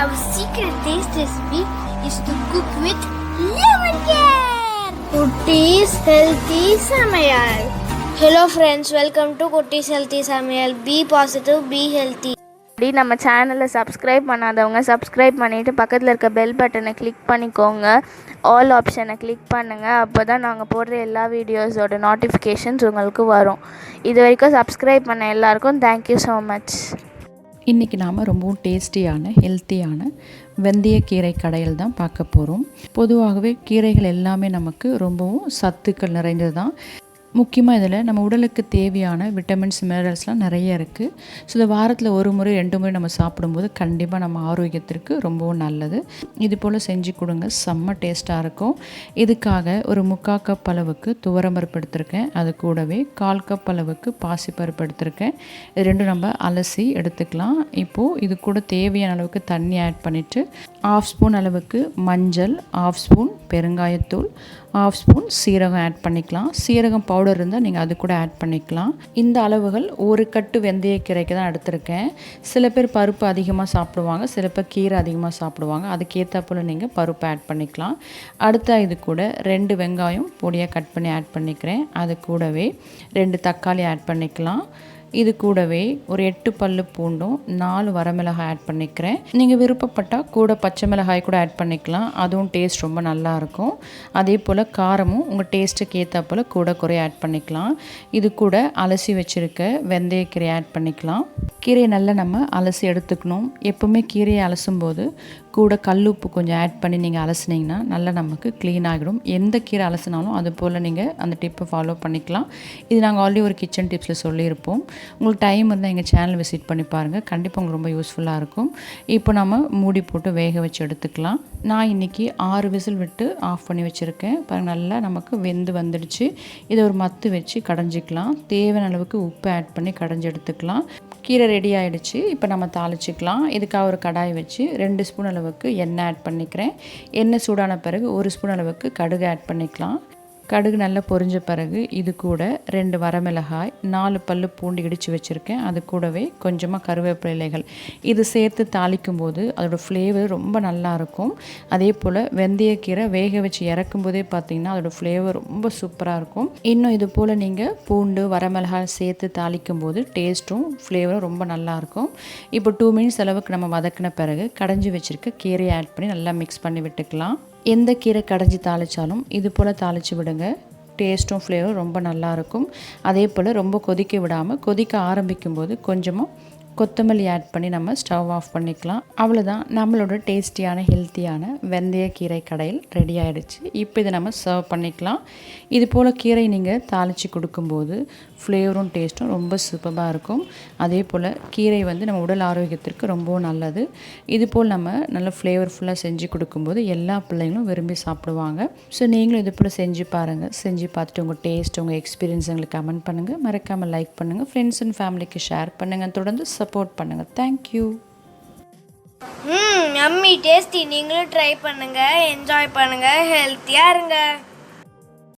Our secret taste recipe is to cook with lemon care. Kutti's Healthy Samayal. Hello friends welcome to Kutty's healthy சமையல் be positive be healthy அப்படி நம்ம சேனலை subscribe பண்ணாதவங்க subscribe பண்ணிவிட்டு பக்கத்தில் இருக்க bell பட்டனை கிளிக் பண்ணிக்கோங்க. ஆல் ஆப்ஷனை கிளிக் பண்ணுங்கள் அப்போ தான் நாங்கள் போடுற எல்லா வீடியோஸோட நோட்டிஃபிகேஷன்ஸ் உங்களுக்கு வரும். இது வரைக்கும் சப்ஸ்கிரைப் பண்ண எல்லாருக்கும் தேங்க்யூ ஸோ மச் இன்றைக்கி நாம் ரொம்பவும் டேஸ்டியான ஹெல்த்தியான வெந்தயக்கீரை கடையில் தான் பார்க்க போகிறோம் பொதுவாகவே கீரைகள் எல்லாமே நமக்கு ரொம்பவும் சத்துக்கள் நிறைந்தது தான் முக்கியமாக இதில் நம்ம உடலுக்கு தேவையான விட்டமின்ஸ் மினரல்ஸ்லாம் நிறைய இருக்குது ஸோ இந்த வாரத்தில் ஒரு முறை ரெண்டு முறை நம்ம சாப்பிடும்போது கண்டிப்பாக நம்ம ஆரோக்கியத்திற்கு ரொம்பவும் நல்லது. இது போல் செஞ்சு கொடுங்க. செம்ம டேஸ்ட்டாக இருக்கும். இதுக்காக ஒரு முக்கால் கப் அளவுக்கு துவரம்பருப்பு எடுத்திருக்கேன். அது கூடவே கால் கப் அளவுக்கு பாசிப்பருப்பு எடுத்திருக்கேன். இது ரெண்டும் நம்ம அலசி எடுத்துக்கலாம். இப்போது இது கூட தேவையான அளவுக்கு தண்ணி ஆட் பண்ணிவிட்டு ஆஃப் ஸ்பூன் அளவுக்கு மஞ்சள் ஆஃப் ஸ்பூன் பெருங்காயத்தூள் ஆஃப் ஸ்பூன் சீரகம் ஆட் பண்ணிக்கலாம். சீரகம் பவுடர் இருந்தால் நீங்கள் அது கூட ஆட் பண்ணிக்கலாம். இந்த அளவுகள் ஒரு கட்டு வெந்தயக்கீரைக்கு தான் எடுத்திருக்கேன். சில பேர் பருப்பு அதிகமாக சாப்பிடுவாங்க சில பேர் கீரை அதிகமாக சாப்பிடுவாங்க. அதுக்கேற்றாப்புல நீங்கள் பருப்பு ஆட் பண்ணிக்கலாம். அடுத்த இது கூட ரெண்டு வெங்காயம் பொடியாக கட் பண்ணி ஆட் பண்ணிக்கிறேன். அது கூடவே ரெண்டு தக்காளி ஆட் பண்ணிக்கலாம். இது கூடவே ஒரு எட்டு பல்லு பூண்டும் நாலு வரமிளகாய் ஆட் பண்ணிக்கிறேன். நீங்கள் விருப்பப்பட்டால் கூட பச்சை மிளகாய் கூட ஆட் பண்ணிக்கலாம். அதுவும் டேஸ்ட் ரொம்ப நல்லா இருக்கும். அதே போல் காரமும் உங்கள் டேஸ்ட்டுக்கு ஏற்ற போல் கூட குறைய ஆட் பண்ணிக்கலாம். இது கூட அலசி வச்சுருக்க வெந்தயக்கீரை ஆட் பண்ணிக்கலாம். கீரையை நல்லா நம்ம அலசி எடுத்துக்கணும். எப்போவுமே கீரையை அலசும் போது கூட உப்பு கொஞ்சம் ஆட் பண்ணி நீங்கள் அலசுனீங்கன்னா நல்லா நமக்கு க்ளீன் ஆகிடும். எந்த கீரை அலசினாலும் அது போல் நீங்கள் அந்த டிப்பை ஃபாலோ பண்ணிக்கலாம். இது நாங்கள் ஆல்ரெடி ஒரு கிச்சன் டிப்ஸில் சொல்லியிருப்போம். உங்களுக்கு டைம் இருந்தால் எங்கள் சேனல் விசிட் பண்ணி பாருங்கள் கண்டிப்பாக உங்களுக்கு ரொம்ப யூஸ்ஃபுல்லாக இருக்கும். இப்போ நம்ம மூடி போட்டு வேக வச்சு எடுத்துக்கலாம். நான் இன்றைக்கி ஆறு விசில் விட்டு ஆஃப் பண்ணி வச்சுருக்கேன். பாருங்கள் நல்லா நமக்கு வெந்து வந்துடுச்சு. இதை ஒரு மத்து வச்சு கடைஞ்சிக்கலாம். தேவையான அளவுக்கு உப்பு ஆட் பண்ணி கடைஞ்சி எடுத்துக்கலாம். கீரை ரெடி ஆகிடுச்சு இப்போ நம்ம தாளிச்சிக்கலாம். இதுக்காக ஒரு கடாய் வச்சு ரெண்டு ஸ்பூன் அளவுக்கு எண்ணெய் ஆட் பண்ணிக்கிறேன். எண்ணெய் சூடான பிறகு ஒரு ஸ்பூன் அளவுக்கு கடுகு ஆட் பண்ணிக்கலாம். கடுகு நல்லா பொரிஞ்ச பிறகு இது கூட ரெண்டு வரமிளகாய் நாலு பல்லு பூண்டு இடித்து வச்சுருக்கேன். அது கூடவே கொஞ்சமாக கருவேப்பிலை இலைகள். இது சேர்த்து தாளிக்கும் போது அதோடய ஃப்ளேவர் ரொம்ப நல்லா இருக்கும். அதே போல் வெந்தயக்கீரை வேக வச்சு இறக்கும் போதே பார்த்திங்கன்னா அதோடய ஃப்ளேவர் ரொம்ப சூப்பராக இருக்கும். இன்னும் இது போல் நீங்கள் பூண்டு வரமிளகாய் சேர்த்து தாளிக்கும் போது டேஸ்ட்டும் ஃப்ளேவரும் ரொம்ப நல்லாயிருக்கும் இப்போ டூ மினிட்ஸ் அளவுக்கு நம்ம வதக்கின பிறகு கடைஞ்சி வச்சுருக்க கீரையை ஆட் பண்ணி நல்லா மிக்ஸ் பண்ணி விட்டுக்கலாம். எந்த கீரை கடைஞ்சி தாளித்தாலும் இது போல் தாளித்து விடுங்க. டேஸ்ட்டும் ஃப்ளேவரும் ரொம்ப நல்லாயிருக்கும் அதே போல் ரொம்ப கொதிக்க விடாமல் கொதிக்க ஆரம்பிக்கும் போது கொஞ்சமாக கொத்தமல்லி ஆட் பண்ணி நம்ம ஸ்டவ் ஆஃப் பண்ணிக்கலாம். அவ்வளோதான் நம்மளோட டேஸ்டியான ஹெல்த்தியான வெந்தய கீரை கடையில் ரெடி ஆகிடுச்சு இப்போ இதை நம்ம சர்வ் பண்ணிக்கலாம். இது போல் கீரை நீங்கள் தாளித்து கொடுக்கும்போது ஃப்ளேவரும் டேஸ்ட்டும் ரொம்ப சூப்பராக இருக்கும். அதே போல் கீரை வந்து நம்ம உடல் ஆரோக்கியத்திற்கு ரொம்பவும் நல்லது. இது போல் நம்ம நல்ல ஃப்ளேவர்ஃபுல்லாக செஞ்சு கொடுக்கும்போது எல்லா பிள்ளைங்களும் விரும்பி சாப்பிடுவாங்க. ஸோ நீங்களும் இது போல் செஞ்சு பாருங்கள் செஞ்சு பார்த்துட்டு உங்கள் டேஸ்ட் உங்கள் எக்ஸ்பீரியன்ஸ் எங்களுக்கு கமெண்ட் பண்ணுங்கள் மறக்காமல் லைக் பண்ணுங்கள் ஃப்ரெண்ட்ஸ் அண்ட் ஃபேமிலிக்கு ஷேர் பண்ணுங்கள் தொடர்ந்து சப் சப்போர்ட் பண்ணுங்கள் தேங்க்யூ ம் அம்மி டேஸ்டி நீங்களும் ட்ரை பண்ணுங்க என்ஜாய் பண்ணுங்க ஹெல்த்தியாக இருங்க